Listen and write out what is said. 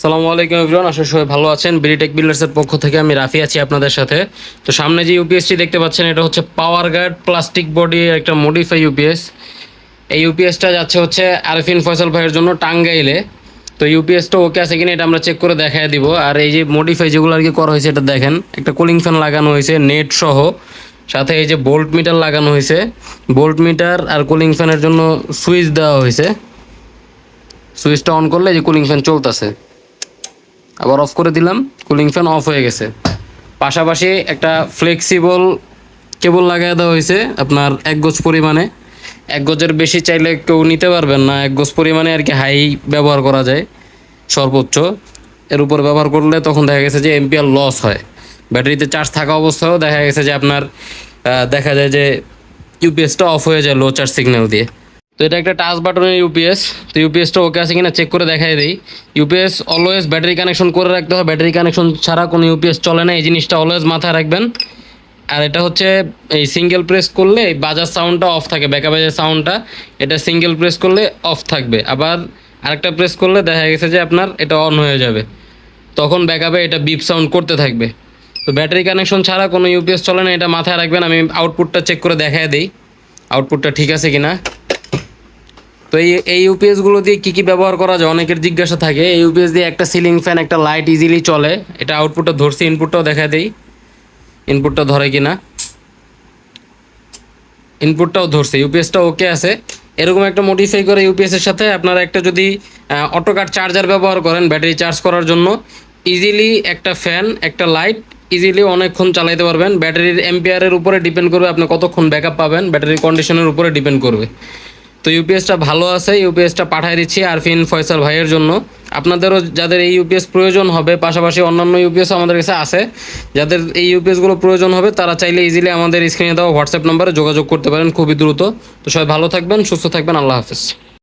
সালামু আলাইকুম এভরিওয়ান, আশা সবাই ভালো আছেন। বিরিটেক বিল্ডার্সের পক্ষ থেকে আমি রাফি আছি আপনাদের সাথে। তো সামনে যে ইউপিএসটি দেখতে পাচ্ছেন, এটা হচ্ছে পাওয়ার গার্ড প্লাস্টিক বডি একটা মডিফাই ইউপিএস এই ইউপিএসটা যাচ্ছে হচ্ছে আরফিন ফয়সাল ভাইয়ের জন্য টাঙ্গাইলে। তো ইউপিএসটা ওকে আছে কিনা এটা আমরা চেক করে দেখায় দিব। আর এই যে মডিফাই যেগুলো আর কি করা হয়েছে, এটা দেখেন, একটা কুলিং ফ্যান লাগানো হয়েছে নেট সহ। সাথে এই যে বোল্ট মিটার লাগানো হয়েছে। বোল্ট মিটার আর কুলিং ফ্যানের জন্য সুইচ দেওয়া হয়েছে। সুইচটা অন করলে এই যে কুলিং ফ্যান চলতেছে। আবার অফ করে দিলাম কুলিং ফ্যান অফ হয়ে গেছে। পাশাপাশি একটা ফ্লেক্সিবল কেবল লাগাই দেওয়া হয়েছে আপনার এক গজ পরিমাণে। এক গজের বেশি চাইলে কেউ নিতে পারবেন না, এক গজ পরিমাণে আর কি হাই ব্যবহার করা যায়, সর্বোচ্চ। এর উপর ব্যবহার করলে তখন দেখা গেছে যে এমপিআর লস হয়। ব্যাটারিতে চার্জ থাকা অবস্থায়ও দেখা গেছে যে আপনার দেখা যায় যে ইউপিএসটা অফ হয়ে যায় লো চার্জ সিগন্যাল দিয়ে। তো এটা একটা টাচ বাটনের ইউপিএস তো ইউপিএসটা ওকে আছে কিনা চেক করে দেখাই দিই। ইউপিএস অলওয়েজ ব্যাটারি কানেকশন করে রাখতে হয় ব্যাটারি কানেকশন ছাড়া কোনো ইউপিএস চলে না, এই জিনিসটা অলওয়েজ মাথায় রাখবেন। আর এটা হচ্ছে এই সিঙ্গেল প্রেস করলে এই বাজার সাউন্ডটা অফ থাকে ব্যাকা বাজার সাউন্ডটা এটা সিঙ্গেল প্রেস করলে অফ থাকবে। আবার আরেকটা প্রেস করলে দেখা গেছে যে আপনার এটা অন হয়ে যাবে। তখন ব্যাকআপে এটা বিপ সাউন্ড করতে থাকবে। তো ব্যাটারি কানেকশন ছাড়া কোনো ইউপিএস চলে না, এটা মাথায় রাখবেন। আমি আউটপুটটা চেক করে দেখায় দিই আউটপুটটা ঠিক আছে কিনা। তো এই এই ইউপিএসগুলো দিয়ে কী কী ব্যবহার করা যায়? অনেকের জিজ্ঞাসা থাকে, এই ইউপিএস দিয়ে একটা সিলিং ফ্যান একটা লাইট ইজিলি চলে। এটা আউটপুটটা ধরছি ইনপুটটাও দেখা দেই। ইনপুটটা ধরে কিনা? ইনপুটটাও ধরছে ইউপিএসটা ওকে আছে। এরকম একটা মডিফাই করে ইউপিএসের সাথে আপনারা একটা যদি অটো কাট চার্জার ব্যবহার করেন ব্যাটারি চার্জ করার জন্য ইজিলি একটা ফ্যান একটা লাইট ইজিলি অনেকক্ষণ চালাইতে পারবেন। ব্যাটারির এম্পিয়ারের উপরে ডিপেন্ড করবে আপনি কতক্ষণ ব্যাকআপ পাবেন। ব্যাটারির কন্ডিশনের উপরে ডিপেন্ড করবে। তো ইউপিএসটা ভালো আছে ইউপিএসটা পাঠিয়ে দিচ্ছি আরফিন ফয়সাল ভাইয়ের জন্য। আপনাদেরও যাদের এই ইউপিএস প্রয়োজন হবে, পাশাপাশি অন্যান্য ইউপিএস আমাদের কাছে আছে, যাদের এই ইউপিএসগুলো প্রয়োজন হবে, তারা চাইলে ইজিলি আমাদের স্ক্রিনে দেওয়া হোয়াটসঅ্যাপ নম্বরে যোগাযোগ করতে পারেন খুবই দ্রুত। তো সবাই ভালো থাকবেন, সুস্থ থাকবেন, আল্লাহ হাফেজ।